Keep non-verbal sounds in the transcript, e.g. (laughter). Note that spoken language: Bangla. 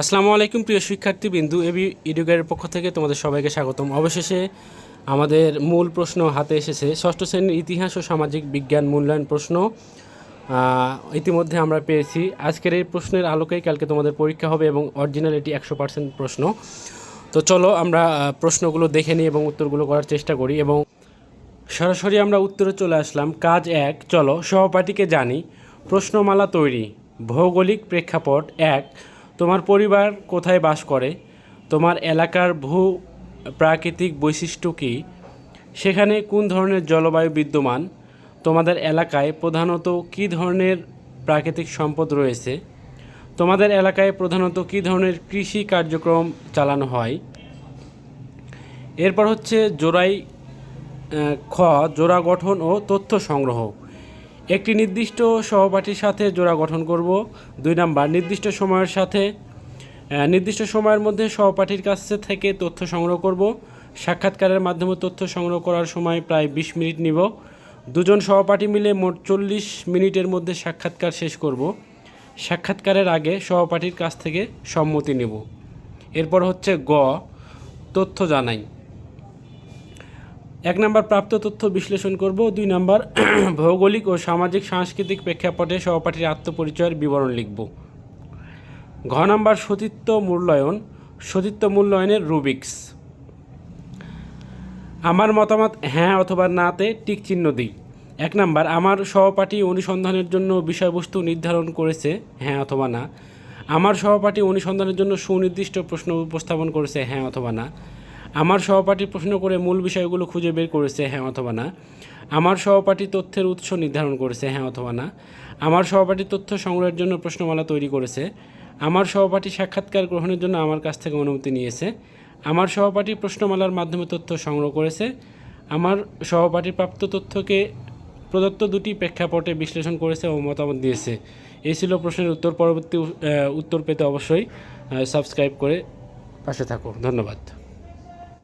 আসসালামু আলাইকুম, প্রিয় শিক্ষার্থী বিন্দু এবি ইডুকের পক্ষ থেকে তোমাদের সবাইকে স্বাগতম। অবশেষে আমাদের মূল প্রশ্ন হাতে এসেছে, ষষ্ঠ শ্রেণির ইতিহাস ও সামাজিক বিজ্ঞান মূল্যায়ন প্রশ্ন। ইতিমধ্যে আমরা পেয়েছি, আজকের এই প্রশ্নের আলোকেই কালকে তোমাদের পরীক্ষা হবে এবং অরিজিনাল এটি একশো পার্সেন্ট প্রশ্ন। তো চলো আমরা প্রশ্নগুলো দেখে নিই এবং উত্তরগুলো করার চেষ্টা করি এবং সরাসরি আমরা উত্তরে চলে আসলাম, কাজ এক, চলো সহপাঠীকে জানি, প্রশ্নমালা তৈরি, ভৌগোলিক প্রেক্ষাপট এক তোমার পরিবার কোথায় বাস করে? তোমার এলাকার ভূ প্রাকৃতিক বৈশিষ্ট্য কী? সেখানে কোন ধরনের জলবায়ু বিদ্যমান? তোমাদের এলাকায় প্রধানত কী ধরনের প্রাকৃতিক সম্পদ রয়েছে? তোমাদের এলাকায় প্রধানত কী ধরনের কৃষি কার্যক্রম চালানো হয়? এরপর হচ্ছে জোড়াই খ, জোড়া গঠন ও তথ্য সংগ্রহ। একটি নির্দিষ্ট সহপাঠীর সাথে জোড়া গঠন করব, দুই নাম্বার নির্দিষ্ট সময়ের সাথে নির্দিষ্ট সময়ের মধ্যে সহপাঠীর কাছে থেকে তথ্য সংগ্রহ করব, সাক্ষাৎকারের মাধ্যমে তথ্য সংগ্রহ করার সময় প্রায় বিশ মিনিট নিব, দুজন সহপাঠী মিলে মোট চল্লিশ মিনিটের মধ্যে সাক্ষাৎকার শেষ করব, সাক্ষাৎকারের আগে সহপাঠীর কাছ থেকে সম্মতি নেব। এরপর হচ্ছে গ, তথ্য জানাই। এক নাম্বার প্রাপ্ত তথ্য বিশ্লেষণ করব, দুই নাম্বার (clears throat) ভৌগোলিক ও সামাজিক সাংস্কৃতিক প্রেক্ষাপটে সহপাঠীর আত্মপরিচয়ের বিবরণ লিখব। ঘ নাম্বার, সতীত্ব মূল্যায়ন, সতীত্ব মূল্যায়নের রুবিক্স। আমার মতামত হ্যাঁ অথবা নাতে টিক চিহ্ন দিই। এক নাম্বার, আমার সহপাঠী অনুসন্ধানের জন্য বিষয়বস্তু নির্ধারণ করেছে হ্যাঁ অথবা না। আমার সহপাঠী অনুসন্ধানের জন্য সুনির্দিষ্ট প্রশ্ন উপস্থাপন করেছে হ্যাঁ অথবা না। আমার সহপাঠী প্রশ্ন করে মূল বিষয়গুলো খুঁজে বের করেছে হ্যাঁ অথবা না। আমার সহপাঠী তথ্যের উৎস নির্ধারণ করেছে হ্যাঁ অথবা না। আমার সহপাঠী তথ্য সংগ্রহের জন্য প্রশ্নমালা তৈরি করেছে। আমার সহপাঠী সাক্ষাৎকার গ্রহণের জন্য আমার কাছ থেকে অনুমতি নিয়েছে। আমার সহপাঠী প্রশ্নমালার মাধ্যমে তথ্য সংগ্রহ করেছে। আমার সহপাঠী প্রাপ্ত তথ্যকে প্রদত্ত দুটি প্রেক্ষাপটে বিশ্লেষণ করেছে ও মতামত দিয়েছে। এই ছিল প্রশ্নের উত্তর। পরবর্তী উত্তর পেতে অবশ্যই সাবস্ক্রাইব করে পাশে থাকো ধন্যবাদ।